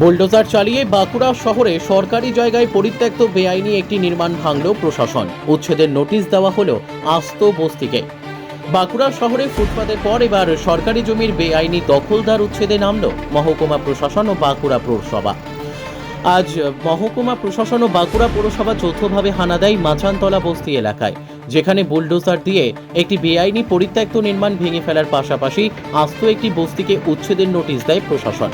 Bulldozer চালিয়ে বাঁকুড়া শহরে সরকারি জায়গায় পরিত্যক্ত বেআইনি একটি নির্মাণ ভাঙল প্রশাসন। উচ্ছেদের নোটিশ দেওয়া হলো আস্ত বস্তিকে। বাঁকুড়া শহরে ফুটপাতের পর এবার সরকারি জমির বেআইনি দখলদার উচ্ছেদে নামল মহকুমা প্রশাসন ও বাঁকুড়া পৌরসভা। আজ মহকুমা প্রশাসন ও বাঁকুড়া পৌরসভা যৌথভাবে হানা দেয় মাচানতলা বস্তি এলাকায়, যেখানে বুলডোজার দিয়ে একটি বেআইনি পরিত্যক্ত নির্মাণ ভেঙে ফেলার পাশাপাশি আস্ত একটি বস্তিকে উচ্ছেদের নোটিশ দেয় প্রশাসন।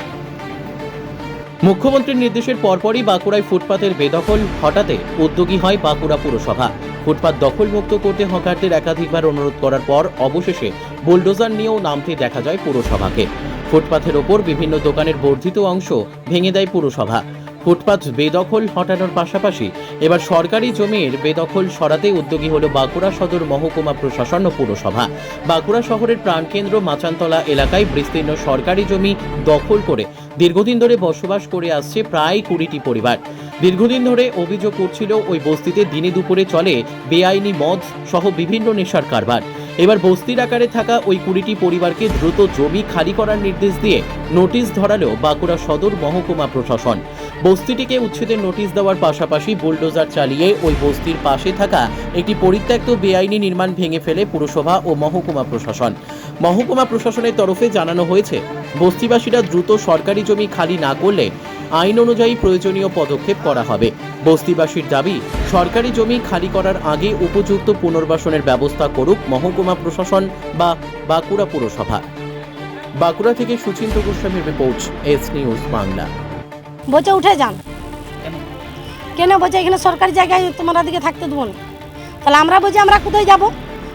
মুখ্যমন্ত্রীর নির্দেশের পরপরই বাঁকুড়ায় ফুটপাতের বেদখল হটাতে উদ্যোগী হয় বাঁকুড়া পুরসভা। ফুটপাত দখলমুক্ত করতে হকারদের একাধিকবার অনুরোধ করার পর অবশেষে বুলডোজার নিয়েও নামতে দেখা যায় পুরসভাকে। ফুটপাথের ওপর বিভিন্ন দোকানের বর্ধিত অংশ ভেঙে দেয় পুরসভা। ফুটপাত বেদখল হটানোর পাশাপাশি এবার সরকারি জমির বেদখল সরাতে উদ্যোগী হল বাঁকুড়া সদর মহকুমা প্রশাসন ও পুরসভা। বাঁকুড়া শহরের প্রাণকেন্দ্র মাচানতলা এলাকায় বিস্তীর্ণ সরকারি জমি দখল করে দীর্ঘদিন ধরে বসবাস করে আসছে প্রায় কুড়িটি পরিবার। দীর্ঘদিন ধরে অভিযোগ করছিল ওই বস্তিতে দিনে দুপুরে চলে বেআইনি মদ সহ বিভিন্ন নেশার কারবার। এবার বস্তির আকারে থাকা ওই কুড়িটি পরিবারকে দ্রুত জমি খালি করার নির্দেশ দিয়ে নোটিশ ধরালো বাঁকুড়া সদর মহকুমা প্রশাসন। বস্তিটিকে উচ্ছেদের নোটিশ দেওয়ার পাশাপাশি বুলডোজার চালিয়ে ওই বস্তির পাশে থাকা একটি পরিত্যক্ত বেআইনি নির্মাণ ভেঙে ফেলে পুরসভা ও মহকুমা প্রশাসন। মহকুমা প্রশাসনের তরফে জানানো হয়েছে, বস্তিবাসীরা দ্রুত সরকারি জমি খালি না করলে আইন অনুযায়ী প্রয়োজনীয় পদক্ষেপ করা হবে। বস্তিবাসীর দাবি সরকারি জমি খালি করার আগে উপযুক্ত পুনর্বাসনের ব্যবস্থা করুক মহকুমা প্রশাসন বা বাঁকুড়া পুরসভা। বাঁকুড়া থেকে সুচিন্ত গোস্বামীর রিপোর্ট এস নিউজ বাংলা। বোঝা উঠে যান। কেন? বলছে এখানে সরকারি জায়গায় তোমরা দিকে থাকতে দেবো না। তাহলে আমরা বলছি আমরা কোথায় যাব?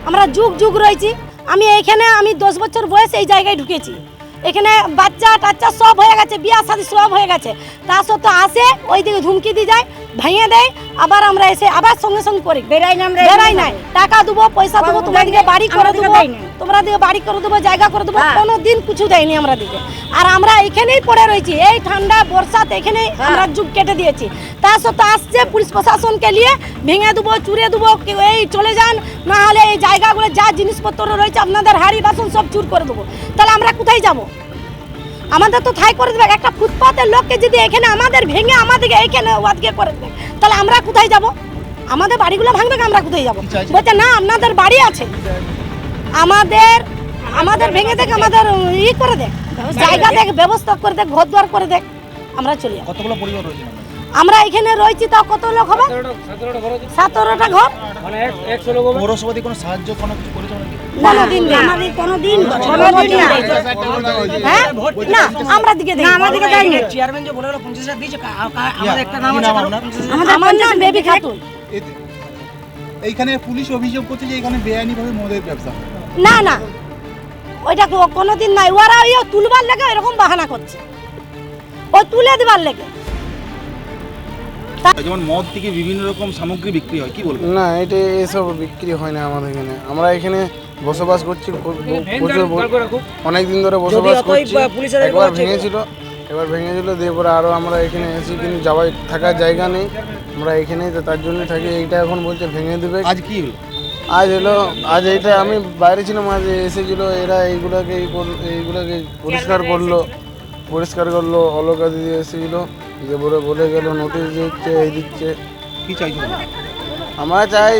আমরা যুগ যুগ রয়েছি। আমি এইখানে আমি দশ বছর বয়স এই জায়গায় ঢুকেছি। এখানে বাচ্চা টাচ্চা সব হয়ে গেছে বিয়া শাদি সব হয়ে গেছে। তা সত্ত্বেও আসে ওই দিকে ধুমকি দিয়ে যায় ভেঙে দেয় আবার আমরা এসে আবার সঙ্গে সঙ্গে করি বেরাই না বেড়াই নাই টাকা দেবো পয়সা দেবো তোমার দিকে বাড়ি করে দেবো। তোমরা দিকে বাড়ি করে দেবো জায়গা করে দেবো হ্যাঁ। কোনো দিন কিছু দেয়নি আমরা দিকে আর আমরা এখানেই পড়ে রয়েছি এই ঠান্ডা বর্ষাতে এখানেই হ্যাঁ। আমরা যুগ কেটে দিয়েছি তা সত্ত্বেও আসছে পুলিশ প্রশাসনকে নিয়ে ভেঙে দেবো চুরে দেবো এই চলে যান না হলে এই জায়গাগুলো যা জিনিসপত্র রয়েছে আপনাদের হাড়ি বাসন সব চুর করে দেবো তাহলে আমরা কোথায় যাব আমাদের তো থাই করে দেবে। একটা ফুটপাতের লোককে যদি এখানে আমাদের ভেঙে আমাদেরকে এখানে ওয়াদকে করে দেবে তাহলে আমরা কোথায় যাব? আমাদের বাড়িগুলো ভাঙবে আমরা কোথায় যাব? বলছে না আপনাদের বাড়ি আছে। আমাদের আমাদের ভেঙে দেখ আমাদের ই করে দেখ জায়গা দেখ ব্যবস্থা করে দেখ ঘর দুয়ার করে দেখ আমরা চলে যাব। কতগুলো পরিবার রয়েছে? আমরা এখানে রয়েছি তাও কত লোক হবে? সতেরোটা ঘর পৌরসভা দিয়ে কোনো সাহায্য কোনো কিছু করেছে কোনোদিন। আমাদের কোনোদিন কোনোদিন হ্যাঁ না আমরা দিকে দেয়নি। আমাদেরকে দেয়নি চেয়ারম্যান যে বলে গেল পঞ্চাশ হাজার দিয়েছে কা- আ- কা- আমাদের একটা নাম আছে নাম বলো, আপনার? পঞ্চাশ হাজার। আমার নাম বেবি খাতুন এইখানে পুলিশ অভিযোগ করছে যে এখানে বেআইনিভাবে মদের ব্যবসা। না না। ওইটা কোনোদিন নাই। ওরা ওই তুলবার লেগে এরকম বাহানা করছে। ও তুলে দেবার লেগে। যেমন মদ থেকে বিভিন্ন রকম সামগ্রী বিক্রি হয় কি বলব না এটা এসব বিক্রি হয় না আমাদের এখানে। আমরা এখানে বসবাস করছি প্রচুর অনেক দিন ধরে বসবাস করছি একবার ভেঙেছিল এবার ভেঙেছিল দিয়ে পরে আরও আমরা এখানে এসেছি কিন্তু যাওয়ার থাকার জায়গা নেই। আমরা এখানেই তো তার জন্য থাকি এইটা এখন বলছে ভেঙে দেবে। আজ কি আজ এলো আজ এইটা আমি বাইরে ছিলাম আজ এসেছিল এরা এইগুলাকে এই করল- এইগুলাকে পরিষ্কার করল পরিষ্কার করল অলকা দিয়ে এসেছিল যে বলে বলে গেল নোটিশ দিচ্ছে এই দিচ্ছে। কি তোমরা? আমরা চাই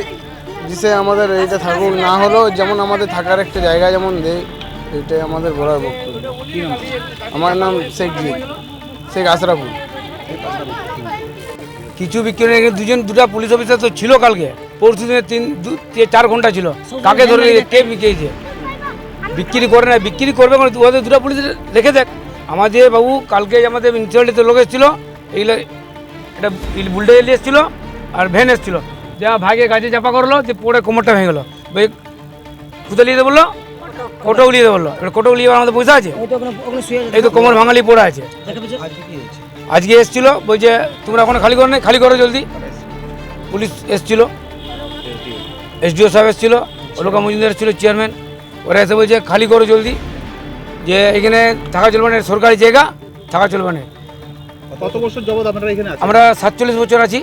যে আমাদের এইটা থাকুক না হলেও যেমন আমাদের থাকার একটা জায়গা যেমন দেয় এইটাই আমাদের বলার বক্তব্য আমার নাম শেখ জি শেখ আশরাফুল কিছু বিক্রি নেই দুজন দুটা পুলিশ অফিসার তো ছিল কালকে পরশু দিনে তিন দু- চার ঘণ্টা ছিল কাকে ধরে কে বিকিয়েছে বিক্রি করে না বিক্রি করবে মানে ওদের দুটা পুলিশ রেখে দেখ আমাদের বাবু কালকে আমাদের মিউনিসিপ্যালিটিতে লোক এসেছিল এইগুলো একটা বুলডে এসেছিল আর ভ্যান এসেছিল যা ভাগে গাছে চাপা করল যে পড়ে কোমরটা ভেঙে গেলো। ভাই কোথায় নিয়ে বলল কোটো উলিয়ে দেবো বলল। এবার কোটো উলিয়ে আমাদের পয়সা আছে? এই তো কোমর ভাঙালি পড়ে আছে। আজকে কি এসছিল বলছে তোমরা এখন খালি করো না খালি করো জলদি। পুলিশ এসছিল। এসডিও সাহেব এসছিল অলকা মজুমদার এসছিল চেয়ারম্যান। ওরা এসে বলছে খালি করো জলদি। যে এখানে থাকা চলবে না সরকারি জায়গা থাকা চলবে না। কত বছর আপনারা এখানে আমরা সাতচল্লিশ বছর আছি।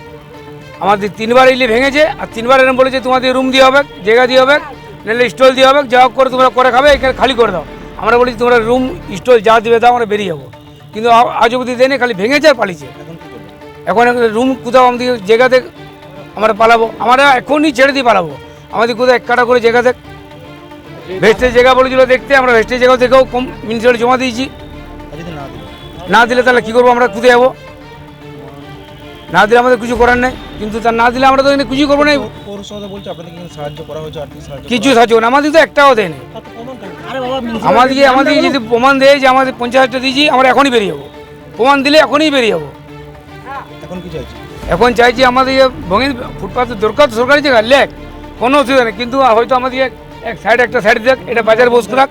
আমাদের তিনবার ইলি ভেঙেছে আর তিনবার এরকম বলেছে তোমাদের রুম দিয়ে হবে জায়গা দিয়ে হবে নাহলে স্টল দিয়ে হবে যা হোক করে তোমরা করে খাবে এখানে খালি করে দাও। আমরা বলেছি তোমরা রুম স্টল যা দিবে দাও আমরা বেরিয়ে যাব। কিন্তু আজ অবধি দেয়নি খালি ভেঙেছে আর পালিয়েছে। এখন রুম কোথাও আমাদের জায়গাতে আমরা পালাবো। আমরা এখনই ছেড়ে দিয়ে পালাবো। আমাদের কোথাও এক কাটা করে জায়গা দেখ। ভেস্টের জায়গা বলেছিল দেখতে আমরা ভেস্টের জায়গা থেকেও কম মিউনিসিপাল জমা দিয়েছি। না দিলে তাহলে কী করব? আমরা কোথায় যাব? না দিলে আমাদের কিছু করার নেই। কিন্তু তা না দিলে আমরা তো এখানে কিছুই করব না। পৌরসভা বলছে আপনাদের সাহায্য করা হয়েছে আর্থিক কিছু সাহায্য না আমাদের তো একটাও দেয়নি। আমাদেরকে আমাদেরকে যদি প্রমাণ দেয় যে আমাদের পঞ্চাশ হাজার দিয়েছি আমরা এখনই বেরিয়ে যাব। প্রমাণ দিলে এখনই বেরিয়ে যাব। এখন কি চাইছে? এখন চাইছি আমাদের ভঙে ফুটপাথের দরকার তো সরকারি জায়গা লেখ কোনো অসুবিধা নেই কিন্তু হয়তো আমাদের এক- এক সাইড একটা সাইড দেখ এটা বাজার বস করাক।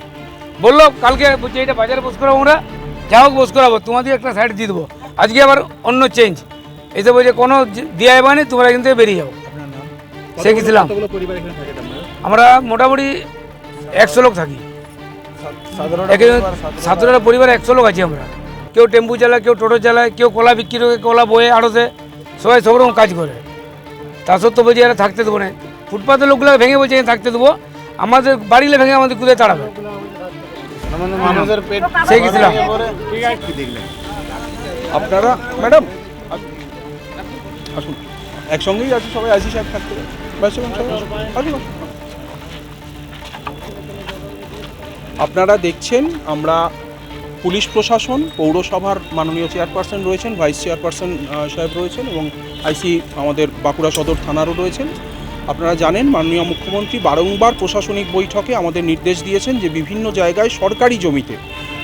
বলল কালকে বলছে এটা বাজার বস করাবো আমরা। যা হোক বস করাবো তোমাদের একটা সাইড দিয়ে দেবো। আজকে আবার অন্য চেঞ্জ এতে বলছে কোনো দেওয়া যাবে না তোমরা এখান থেকে বেরিয়ে যাও। সে থাকে আপনারা আমরা মোটামুটি একশো লোক থাকি। সাতটা পরিবার একশো লোক আছি আমরা। কেউ টেম্পু চালায় কেউ টোটো চালায় কেউ কলা বিক্রি করে কলা বয়ে আড়তে। সবাই সব রকম কাজ করে। তা সত্ত্বেও বলছি এরা থাকতে দেবো না। ফুটপাতের লোকগুলো ভেঙে বলছে থাকতে দেবো। আমাদের বাড়িলে ভেঙে আমাদের কুদে তাড়াবে। কি দেখলেন আপনারা ম্যাডাম আসুন। একসঙ্গেই আছি, সবাই আছি সাহেব থাকতে। আসুন। আপনারা দেখছেন, আমরা পুলিশ প্রশাসন, পৌরসভার মাননীয় চেয়ারপারসন রয়েছেন, ভাইস চেয়ারপারসন সাহেব রয়েছেন, এবং আইসি আমাদের বাঁকুড়া সদর থানারও রয়েছেন। আপনারা জানেন, মাননীয় মুখ্যমন্ত্রী বারংবার প্রশাসনিক বৈঠকে আমাদের নির্দেশ দিয়েছেন যে বিভিন্ন জায়গায় সরকারি জমিতে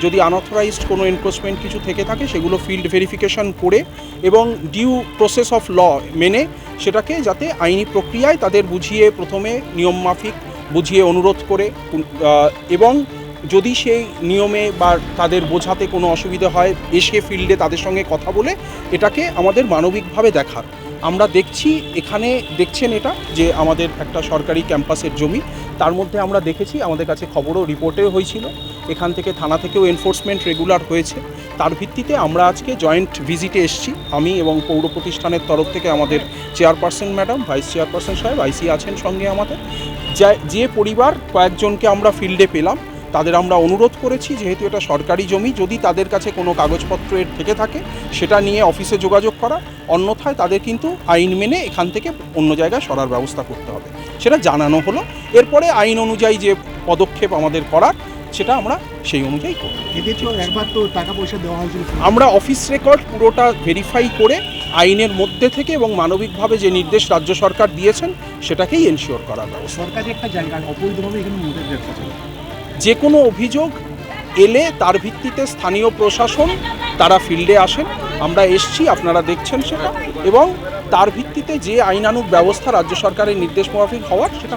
যদি আনঅথরাইজড কোনো এনক্রোচমেন্ট কিছু থেকে থাকে, সেগুলো ফিল্ড ভেরিফিকেশন করে এবং ডিউ প্রসেস অফ ল মেনে সেটাকে যাতে আইনি প্রক্রিয়ায় তাদের বুঝিয়ে প্রথমে নিয়মমাফিক বুঝিয়ে অনুরোধ করে এবং যদি সেই নিয়মে বা তাদের বোঝাতে কোনো অসুবিধা হয়, এসে ফিল্ডে তাদের সঙ্গে কথা বলে এটাকে আমাদের মানবিকভাবে দেখার আমরা দেখছি, এখানে দেখছেন এটা, যে আমাদের একটা সরকারি ক্যাম্পাসের জমি। তার মধ্যে আমরা দেখেছি, আমাদের কাছে খবরও, রিপোর্টেও হয়েছিল। এখান থেকে থানা থেকেও এনফোর্সমেন্ট রেগুলার হয়েছে। তার ভিত্তিতে আমরা আজকে জয়েন্ট ভিজিটে এসেছি। আমি এবং পৌর প্রতিষ্ঠানের তরফ থেকে আমাদের চেয়ারপারসন ম্যাডাম ভাইস চেয়ারপারসন সাহেব আইসি আছেন সঙ্গে আমাদের। যে পরিবার কয়েকজনকে আমরা ফিল্ডে পেলাম তাদের আমরা অনুরোধ করেছি যেহেতু এটা সরকারি জমি যদি তাদের কাছে কোনো কাগজপত্রের থেকে থাকে সেটা নিয়ে অফিসে যোগাযোগ করা অন্যথায় তাদের কিন্তু আইন মেনে এখান থেকে অন্য জায়গায় সরার ব্যবস্থা করতে হবে। সেটা জানানো হলো। এরপরে আইন অনুযায়ী যে পদক্ষেপ আমাদের করার সেটা আমরা সেই অনুযায়ী করব। টাকা পয়সা দেওয়া হয়েছিল। আমরা অফিস রেকর্ড পুরোটা ভেরিফাই করে আইনের মধ্যে থেকে এবং মানবিকভাবে যে নির্দেশ রাজ্য সরকার দিয়েছেন সেটাকেই এনশিওর করার ব্যবস্থা। সরকারি একটা জায়গা অবৈধভাবে এখানে মদের ব্যবসা চলে। যে কোনো অভিযোগ এলে তার ভিত্তিতে স্থানীয় প্রশাসন তারা ফিল্ডে আসেন, আমরা এসছি, আপনারা দেখছেন সেটা। এবং তার ভিত্তিতে যে আইনানুগ ব্যবস্থা রাজ্য সরকারের নির্দেশ মোয়াফিক হওয়ার, সেটা